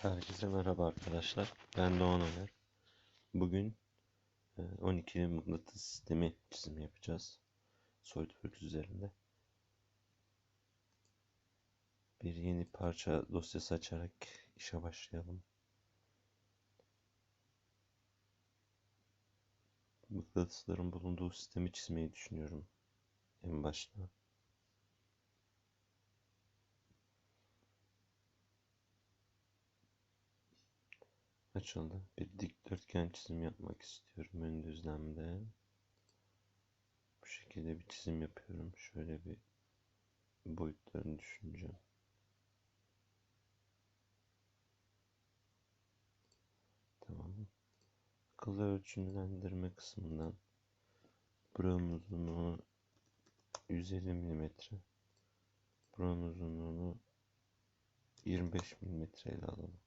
Herkese merhaba arkadaşlar. Ben Doğan Ömer. Bugün e, 12 mıknatıs sistemi çizimi yapacağız. SolidWorks üzerinde. Bir yeni parça dosyası açarak işe başlayalım. Mıknatısların bulunduğu sistemi çizmeyi düşünüyorum en başta. Açıldı. Bir dikdörtgen çizim yapmak istiyorum ön düzlemde. Bu şekilde bir çizim yapıyorum. Şöyle bir boyutlarını düşüneceğim. Tamam. Akıllı ölçümlendirme kısmından buranın uzunluğunu 150 mm buranın uzunluğunu 25 mm ile alalım.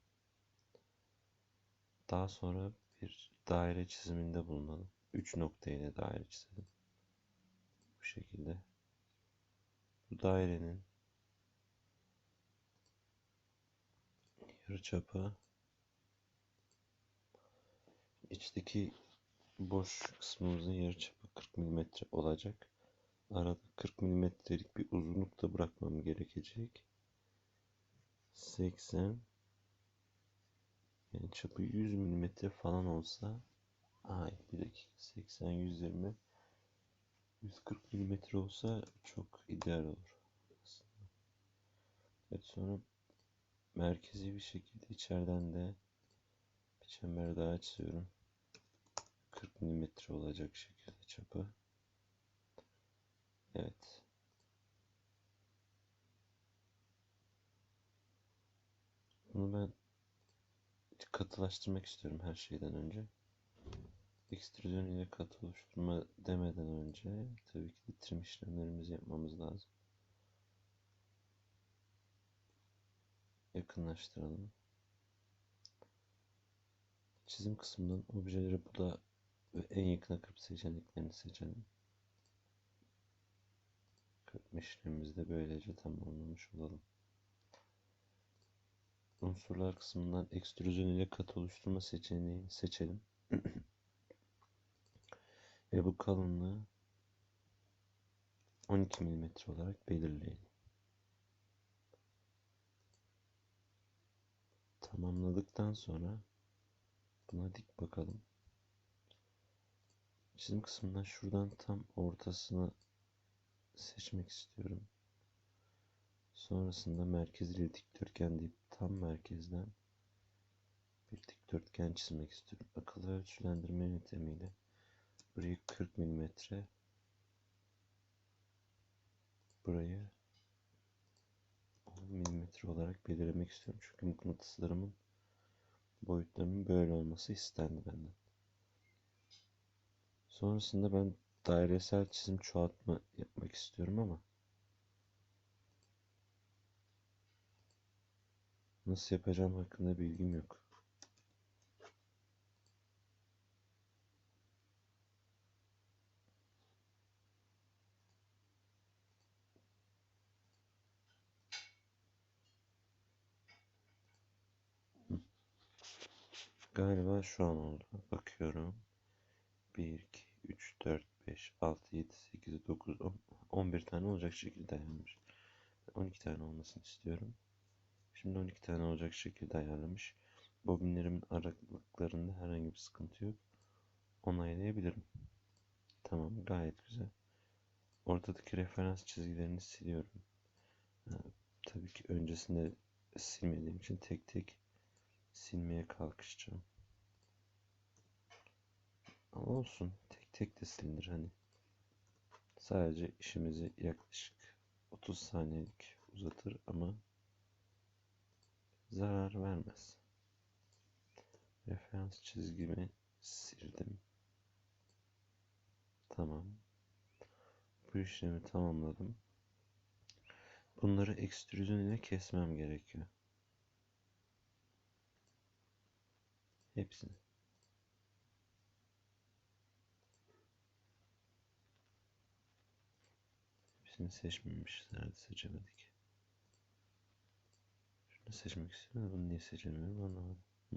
Daha sonra bir daire çiziminde bulunalım. 3 nokta ile daire çizelim. Bu şekilde. Bu dairenin yarıçapı içteki boş kısmımızın yarıçapı 40 mm olacak. Arada 40 mm'lik bir uzunluk da bırakmam gerekecek. 80 yani çapı 100 mm falan olsa ay bir dakika 80 120 140 mm olsa çok ideal olur aslında. Evet sonra merkezi bir şekilde içeriden de bir çember daha çiziyorum. 40 mm olacak şekilde çapı. Evet. Bunu ben katılaştırmak istiyorum her şeyden önce. Ekstrüzyon ile katı oluşturma demeden önce tabii ki de trim işlemlerimizi yapmamız lazım. Yakınlaştıralım. Çizim kısmından objeleri bu da ve en yakın akıp seçeneklerini seçelim. Kırpma işlemimizi de böylece tamamlamış olalım unsurlar kısmından ekstrüzyon ile kat oluşturma seçeneğini seçelim. Ve bu kalınlığı 12 mm olarak belirleyelim. Tamamladıktan sonra buna dik bakalım. Çizim kısmından şuradan tam ortasını seçmek istiyorum. Sonrasında merkezli dikdörtgen deyip tam merkezden bir dikdörtgen çizmek istiyorum. Akıllı ölçülendirme yöntemiyle burayı 40 mm burayı 10 mm olarak belirlemek istiyorum. Çünkü mıknatıslarımın boyutlarının böyle olması istendi benden. Sonrasında ben dairesel çizim çoğaltma yapmak istiyorum ama Nasıl yapacağım hakkında bilgim yok. Galiba şu an oldu. Bakıyorum. 1, 2, 3, 4, 5, 6, 7, 8, 9, 10, 11 tane olacak şekilde ayarlamış. 12 tane olmasını istiyorum. Şimdi 12 tane olacak şekilde ayarlamış. Bobinlerimin aralıklarında herhangi bir sıkıntı yok. Onaylayabilirim. Tamam gayet güzel. Ortadaki referans çizgilerini siliyorum. Ha, tabii ki öncesinde silmediğim için tek tek silmeye kalkışacağım. Ama olsun. Tek tek de silinir hani. Sadece işimizi yaklaşık 30 saniyelik uzatır ama zarar vermez. Referans çizgimi sildim. Tamam. Bu işlemi tamamladım. Bunları ekstrüzyon ile kesmem gerekiyor. Hepsini. Hepsini seçmemişlerdi, seçemedik. Seçmek istiyorum. Bunu niye anlamadım. Hı.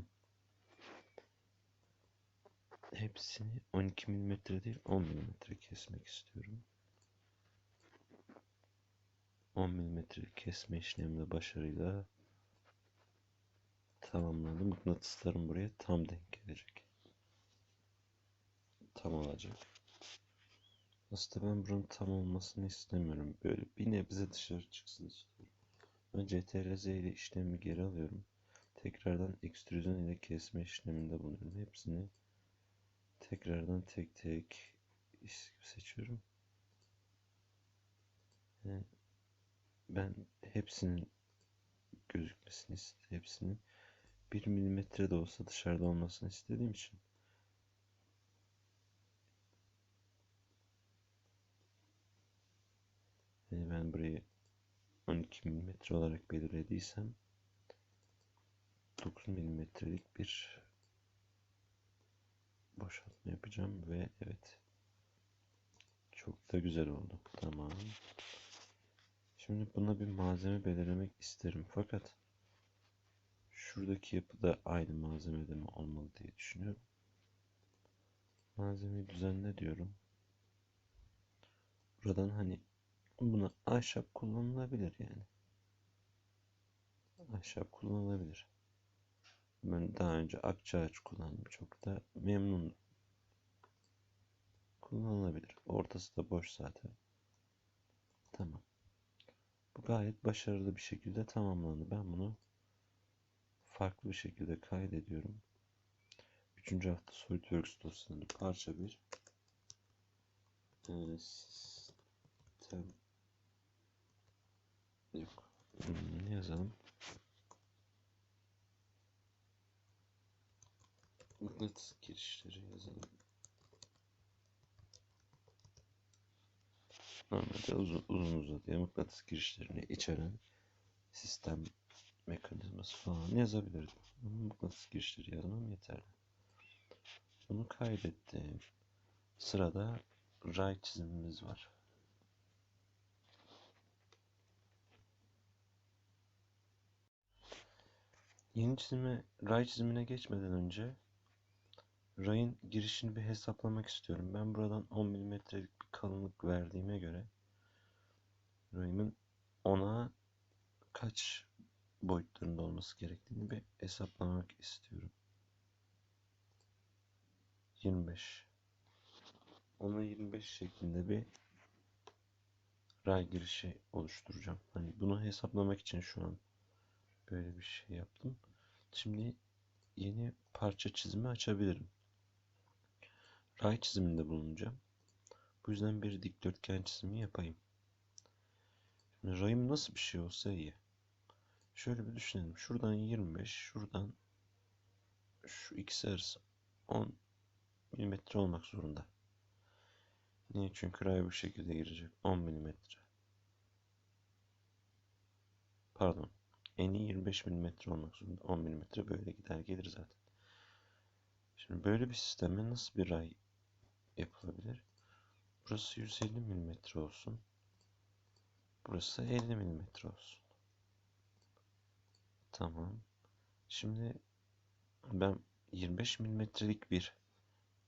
Hepsini 12 mm değil 10 mm kesmek istiyorum. 10 mm kesme işleminde başarıyla tamamlandı. Mıknatıslarım buraya tam denk gelecek. Tam olacak. Aslında ben buranın tam olmasını istemiyorum. Böyle bir nebze dışarı çıksın istiyorum. Ben CTRL-Z ile işlemi geri alıyorum. Tekrardan ekstrüzyon ile kesme işleminde bulunuyorum. Hepsini tekrardan tek tek seçiyorum. Ben hepsinin gözükmesini hepsinin 1 milimetre de olsa dışarıda olmasını istediğim için yani ben burayı 12 milimetre olarak belirlediysem 9 milimetrelik bir boşaltma yapacağım ve evet çok da güzel oldu. Tamam. Şimdi buna bir malzeme belirlemek isterim. Fakat şuradaki yapı da aynı malzemede mi olmalı diye düşünüyorum. Malzemeyi düzenle diyorum. Buradan hani buna ahşap kullanılabilir yani. Ahşap kullanılabilir. Ben daha önce akçaağaç kullandım. Çok da memnunum. Kullanılabilir. Ortası da boş zaten. Tamam. Bu gayet başarılı bir şekilde tamamlandı. Ben bunu farklı bir şekilde kaydediyorum. Üçüncü hafta SolidWorks dosyasında parça bir yani sistem yok. Hmm, yazalım. Mıknatıs girişleri yazalım. Normalde uzun, uzun uzadıya mıknatıs girişlerini içeren sistem mekanizması falan yazabilirdim. Ama mıknatıs girişleri yazmam yeterli. Bunu kaydettim. Sırada ray çizimimiz var. Yeni çizime, ray çizimine geçmeden önce rayın girişini bir hesaplamak istiyorum. Ben buradan 10 mm'lik bir kalınlık verdiğime göre rayımın 10'a kaç boyutlarında olması gerektiğini bir hesaplamak istiyorum. 25 10'a 25 şeklinde bir ray girişi oluşturacağım. Hani bunu hesaplamak için şu an böyle bir şey yaptım. Şimdi yeni parça çizimi açabilirim ray çiziminde bulunacağım. Bu yüzden bir dikdörtgen çizimi yapayım. Şimdi rayım nasıl bir şey olsa iyi. Şöyle bir düşünelim. Şuradan 25, şuradan şu ikisi arası 10 milimetre olmak zorunda. Niye? Çünkü ray bu şekilde girecek. 10 milimetre. Pardon. Eni 25 milimetre olmak zorunda. 10 milimetre böyle gider gelir zaten. Şimdi böyle bir sisteme nasıl bir ray yapılabilir. Burası 150 mm olsun. Burası 50 mm olsun. Tamam. Şimdi ben 25 mm'lik bir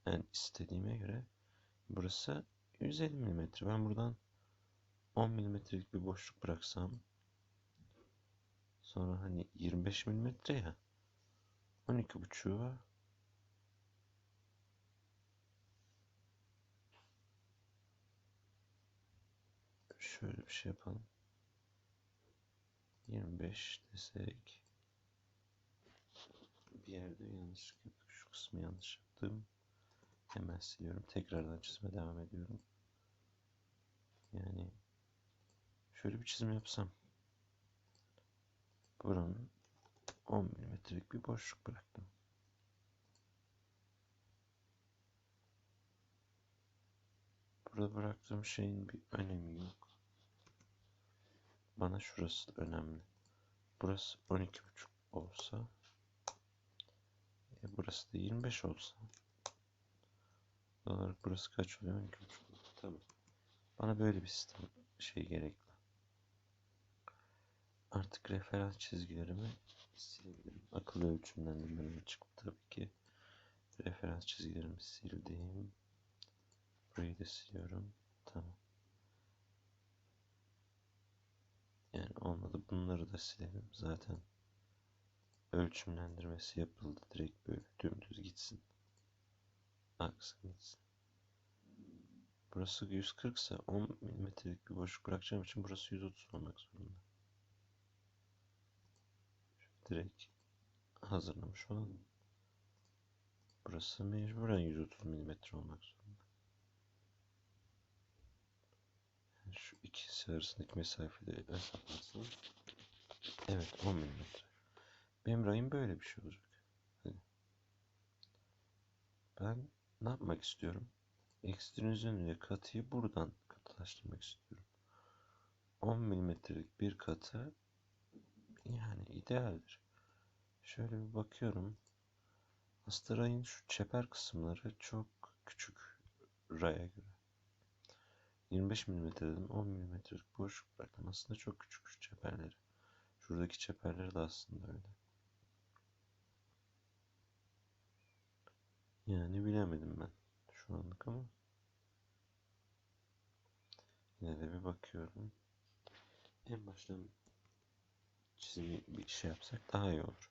en istediğime göre burası 150 mm. Ben buradan 10 mm'lik bir boşluk bıraksam sonra hani 25 mm ya 12.5'a şöyle bir şey yapalım. 25 desek bir yerde yanlış yaptık. Şu kısmı yanlış yaptım. Hemen siliyorum. Tekrardan çizime devam ediyorum. Yani şöyle bir çizim yapsam buranın 10 milimetrelik bir boşluk bıraktım. Burada bıraktığım şeyin bir önemi yok. Bana şurası önemli. Burası 12.5 olsa e burası da 25 olsa olarak burası kaç oluyor? 12.5 Tamam. Bana böyle bir sistem şey gerekli. Artık referans çizgilerimi silebilirim. Akıllı ölçümlendirmeler çıktı tabii ki. Referans çizgilerimi sildim. Burayı da siliyorum. Tamam. Yani olmadı. Bunları da silelim. Zaten ölçümlendirmesi yapıldı. Direkt böyle dümdüz gitsin. Aksın gitsin. Burası 140 ise 10 milimetrelik bir boşluk bırakacağım için burası 130 olmak zorunda. Direkt hazırlamış olalım. Burası mecburen 130 milimetre olmak zorunda. Yani şu ikisi arasındaki mesafeyi de hesaplarsam evet 10 milimetre. Benim rayım böyle bir şey olacak. Hadi. Ben ne yapmak istiyorum? Ekstrüzyon ile katıyı buradan katılaştırmak istiyorum. 10 milimetrelik bir katı yani idealdir. Şöyle bir bakıyorum. Aslında rayın şu çeper kısımları çok küçük raya göre. 25 milimetreden 10 milimetrelik boşluk bıraktım. Aslında çok küçük şu çeperleri. Şuradaki çeperleri de aslında öyle. Yani bilemedim ben şu anlık ama yine de bir bakıyorum. En baştan çizimi bir şey yapsak daha iyi olur.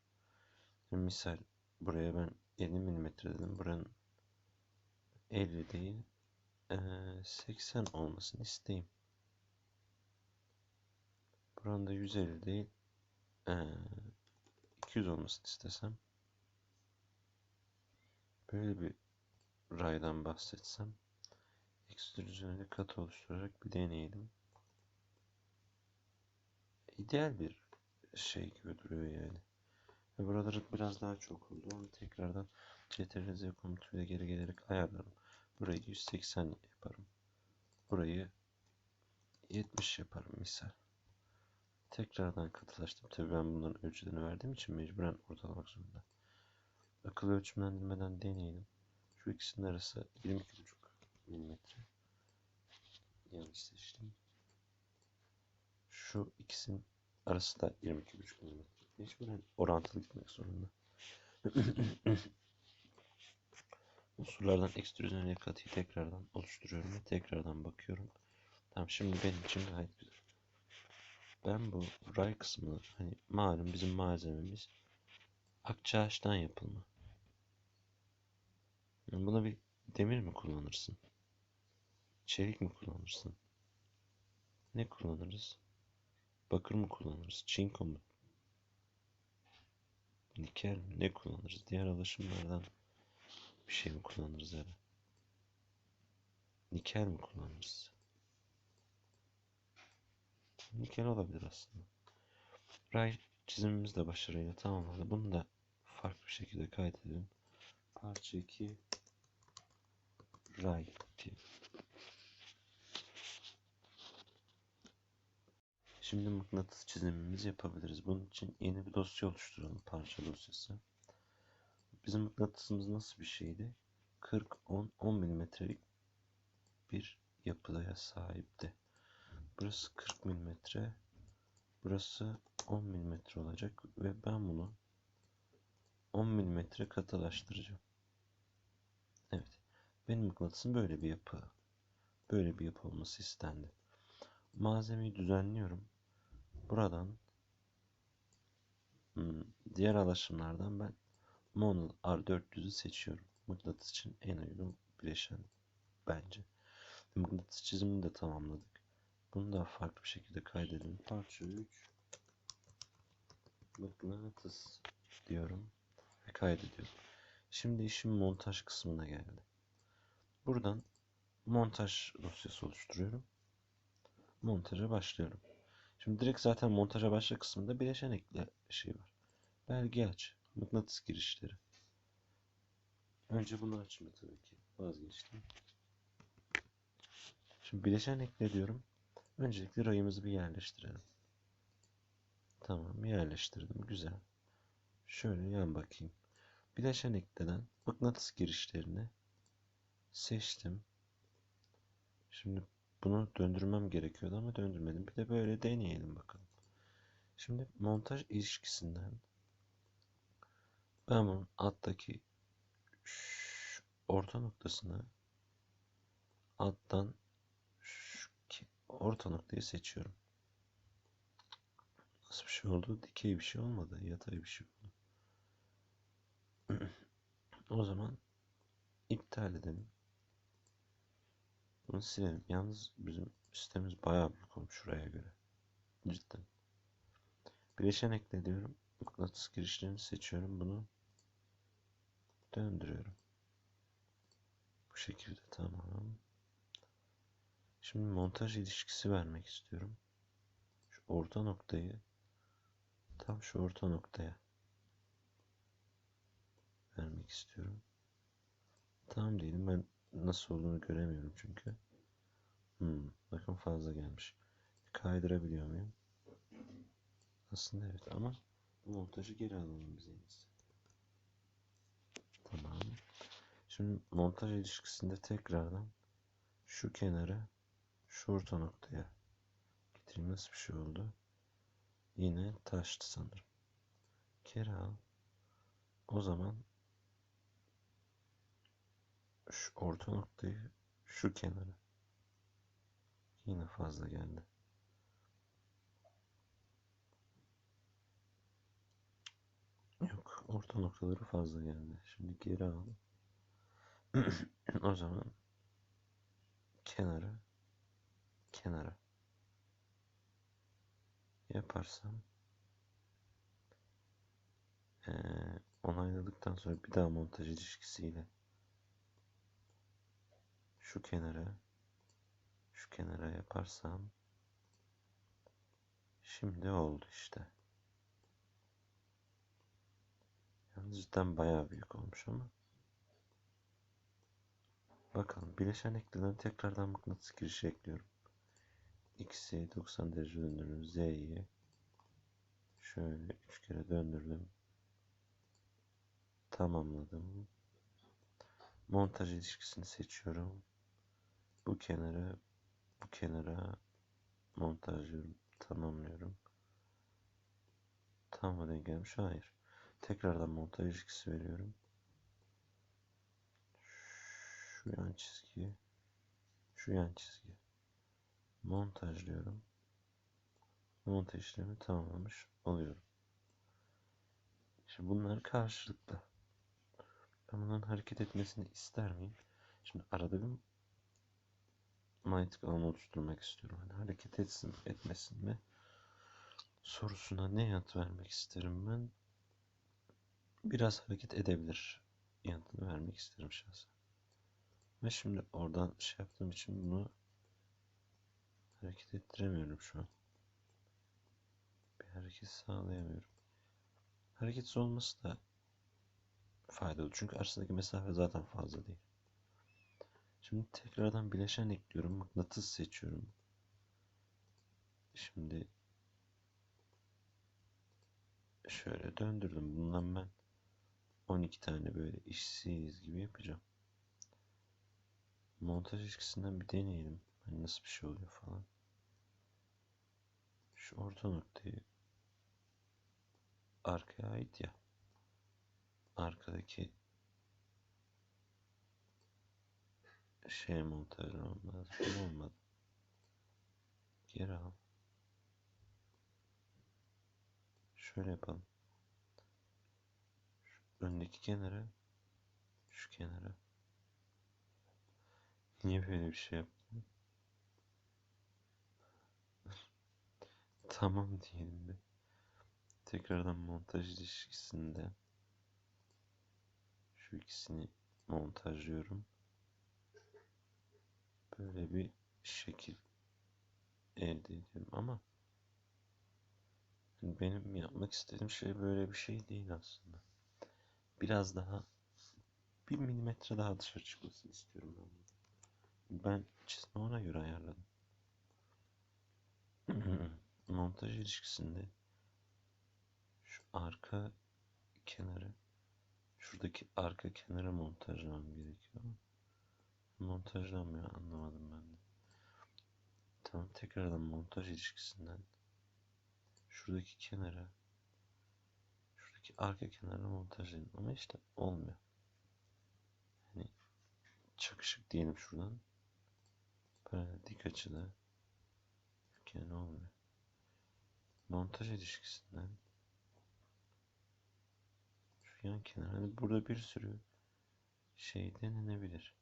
Şimdi misal buraya ben 50 mm dedim. Buranın 50 değil 80 olmasını isteyeyim. Buranın da 150 değil 200 olmasını istesem böyle bir raydan bahsetsem ekstrüzyoneli kat oluşturarak bir deneyelim. İdeal bir şey gibi duruyor yani. Ve buraları biraz daha çok oldu. Onu tekrardan CTRL komutuyla geri gelerek ayarlarım. Burayı 180 yaparım. Burayı 70 yaparım misal. Tekrardan katılaştım. Tabii ben bunların ölçülerini verdiğim için mecburen ortalamak zorunda. Akıllı ölçümlendirmeden deneyelim. Şu ikisinin arası 22,5 milimetre. Yanlış seçtim. Şu ikisinin arası da 22,5 milimetre. Mecburen orantılı gitmek zorunda. Unsurlardan ekstrüzyon katıyı tekrardan oluşturuyorum ve tekrardan bakıyorum. Tamam şimdi benim için gayet güzel. Ben bu ray kısmını hani malum bizim malzememiz akçaaştan yapılma. Yani buna bir demir mi kullanırsın? Çelik mi kullanırsın? Ne kullanırız? Bakır mı kullanırız? Çinko mu? Nikel mi? Ne kullanırız? Diğer alaşımlardan bir şey mi kullanırız ya Nikel mi kullanırız? Nikel olabilir aslında. Ray çizimimiz de başarıyla tamamladı. Bunu da farklı bir şekilde kaydedelim. Parça 2 Ray diye. Şimdi mıknatıs çizimimizi yapabiliriz. Bunun için yeni bir dosya oluşturalım. Parça dosyası. Bizim mıknatısımız nasıl bir şeydi? 40, 10, 10 milimetrelik bir yapıya sahipti. Burası 40 milimetre. Burası 10 milimetre olacak ve ben bunu 10 milimetre katılaştıracağım. Evet. Benim mıknatısım böyle bir yapı. Böyle bir yapı olması istendi. Malzemeyi düzenliyorum. Buradan hmm, diğer alaşımlardan ben Monol R400'ü seçiyorum. Mıknatıs için en uygun bileşen bence. Mıknatıs çizimini de tamamladık. Bunu da farklı bir şekilde kaydedelim. Parça 3 mıknatıs diyorum ve kaydediyorum. Şimdi işim montaj kısmına geldi. Buradan montaj dosyası oluşturuyorum. Montaja başlıyorum. Şimdi direkt zaten montaja başla kısmında bileşen ekle şey var. Belge aç. Mıknatıs girişleri. Önce bunu açma tabii ki. Vazgeçtim. Şimdi bileşen ekle diyorum. Öncelikle rayımızı bir yerleştirelim. Tamam yerleştirdim. Güzel. Şöyle yan bakayım. Bileşen ekleden mıknatıs girişlerini seçtim. Şimdi bunu döndürmem gerekiyordu ama döndürmedim. Bir de böyle deneyelim bakalım. Şimdi montaj ilişkisinden ben bunun alttaki orta noktasını alttan şu orta noktayı seçiyorum. Nasıl bir şey oldu? Dikey bir şey olmadı. Yatay bir şey oldu. O zaman iptal edelim. Bunu silelim. Yalnız bizim sitemiz bayağı büyük olmuş şuraya göre. Cidden. Bileşen ekle diyorum. Mıknatıs girişlerini seçiyorum. Bunu döndürüyorum. Bu şekilde tamam. Şimdi montaj ilişkisi vermek istiyorum. Şu orta noktayı tam şu orta noktaya vermek istiyorum. Tamam diyelim ben nasıl olduğunu göremiyorum çünkü. Hmm, bakın fazla gelmiş. Kaydırabiliyor muyum? Aslında evet ama montajı geri alalım biz. Tamam. Şimdi montaj ilişkisinde tekrardan şu kenara şu orta noktaya getireyim. Nasıl bir şey oldu? Yine taştı sanırım. Geri al. O zaman şu orta noktayı şu kenara. Yine fazla geldi. Yok, orta noktaları fazla geldi. Şimdi geri al. o zaman kenara kenara yaparsam ee, onayladıktan sonra bir daha montaj ilişkisiyle şu kenara şu kenara yaparsam şimdi oldu işte. Yalnız cidden bayağı büyük olmuş ama. Bakalım bileşen ekleden tekrardan mıknatıs girişi ekliyorum. X'i 90 derece döndürdüm. Z'yi şöyle 3 kere döndürdüm. Tamamladım. Montaj ilişkisini seçiyorum. Bu kenara bu kenara montajlıyorum. Tamamlıyorum. Tam mı denk gelmiş? Hayır. Tekrardan montaj ilişkisi veriyorum. Şu yan çizgi. Şu yan çizgi. Montajlıyorum. Montaj işlemi tamamlamış oluyorum. Şimdi bunlar karşılıklı. Ben bunların hareket etmesini ister miyim? Şimdi arada bir manyetik alan oluşturmak istiyorum. Hani hareket etsin, etmesin mi? Sorusuna ne yanıt vermek isterim ben? Biraz hareket edebilir yanıtını vermek isterim şahsen. Ve şimdi oradan şey yaptığım için bunu hareket ettiremiyorum şu an. Bir hareket sağlayamıyorum. Hareketsiz olması da faydalı. Çünkü arasındaki mesafe zaten fazla değil. Şimdi tekrardan bileşen ekliyorum. Mıknatıs seçiyorum. Şimdi şöyle döndürdüm. Bundan ben 12 tane böyle işsiz gibi yapacağım. Montaj ilişkisinden bir deneyelim. Hani nasıl bir şey oluyor falan. Şu orta noktayı arkaya ait ya. Arkadaki şey montajlamam lazım. Olmadı. Geri al. Şöyle yapalım. Şu öndeki kenara şu kenara. Niye böyle bir şey yaptım? tamam diyelim bir. Tekrardan montaj ilişkisinde şu ikisini montajlıyorum. Böyle bir şekil elde ediyorum ama benim yapmak istediğim şey böyle bir şey değil aslında. Biraz daha bir milimetre daha dışarı çıkmasını istiyorum ben. Ben çizimi ona göre ayarladım. Montaj ilişkisinde şu arka kenarı şuradaki arka kenara montajlamam gerekiyor. Montajlanmıyor anlamadım ben de. Tamam tekrardan montaj ilişkisinden şuradaki kenara şuradaki arka kenara montajlayın ama işte olmuyor. Yani çakışık diyelim şuradan. Böyle dik açıda yani olmuyor. Montaj ilişkisinden şu yan kenar hani burada bir sürü şey denenebilir.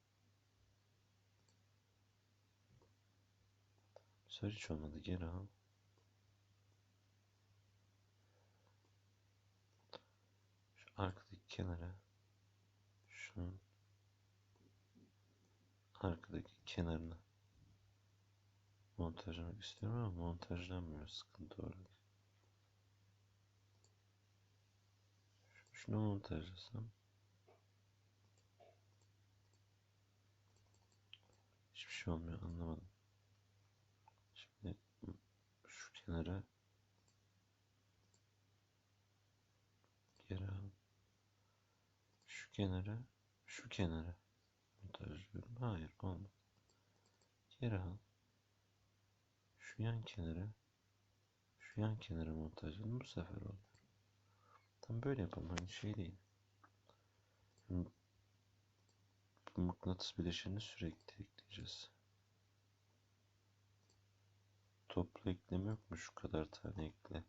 Bu hiç olmadı. Geri al. Şu arkadaki kenara şunun arkadaki kenarına montajlamak istiyorum ama montajlanmıyor sıkıntı olarak. Şunu montajlasam hiçbir şey olmuyor anlamadım. Şimdi şu kenara geri al. Şu kenara şu kenara montajlıyorum. Hayır olmadı. Geri al. Şu yan kenara şu yan kenara montajladım. Bu sefer oldu. Tam böyle yapalım. Hani şey değil. Bu mıknatıs bileşenini sürekli ekleyeceğiz. Toplu ekleme yok mu? Şu kadar tane ekle.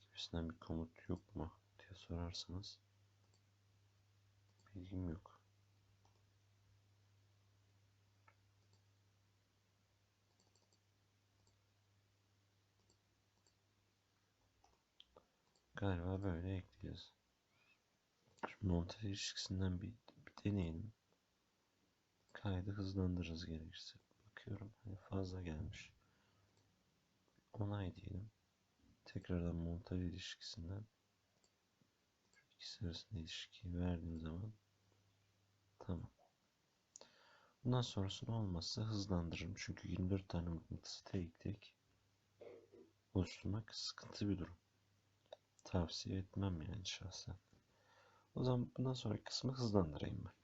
Gibisinden bir komut yok mu? diye sorarsanız bilgim yok. Galiba böyle ekleyeceğiz. Şu montaj ilişkisinden bir, bir deneyelim. Kaydı hızlandırırız gerekirse. Bakıyorum hani fazla gelmiş. Onay diyelim. Tekrardan montaj ilişkisinden ikisi arasında ilişkiyi verdiğim zaman tamam. Bundan sonrasında olmazsa hızlandırırım. Çünkü 24 tane mıknatısı tek tek oluşturmak sıkıntı bir durum tavsiye etmem yani şahsen. O zaman bundan sonraki kısmı hızlandırayım ben.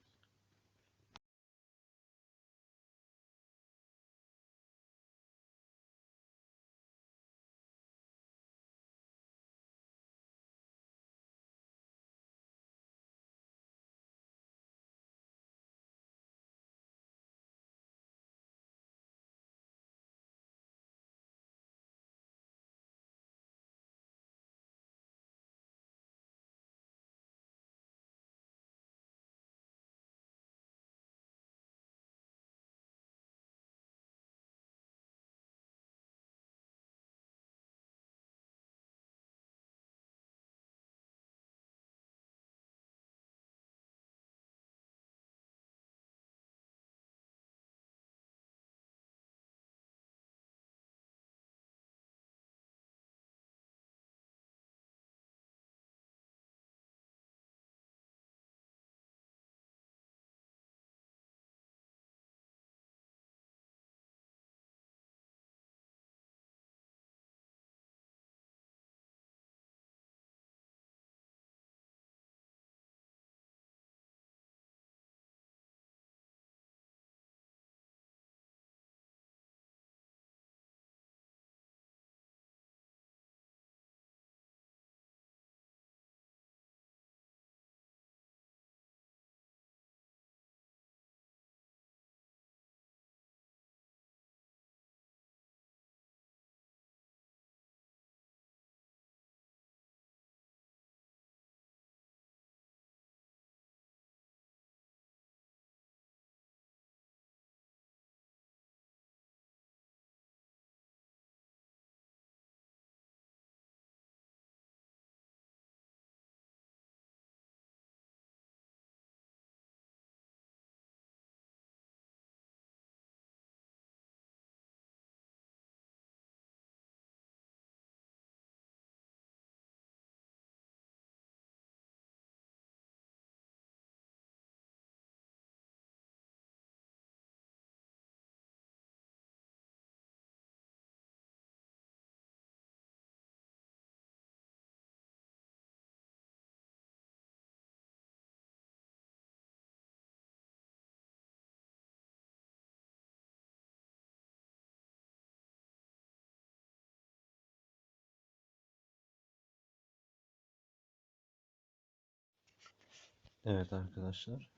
Evet arkadaşlar.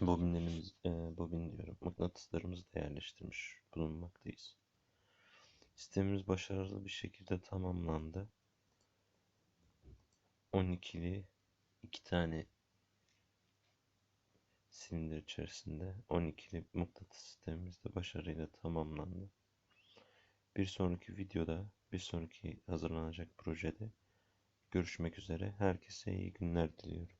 Bobinlerimiz, e, bobin diyorum. Mıknatıslarımızı da yerleştirmiş bulunmaktayız. Sistemimiz başarılı bir şekilde tamamlandı. 12'li iki tane silindir içerisinde 12'li mıknatıs sistemimiz de başarıyla tamamlandı. Bir sonraki videoda, bir sonraki hazırlanacak projede görüşmek üzere. Herkese iyi günler diliyorum.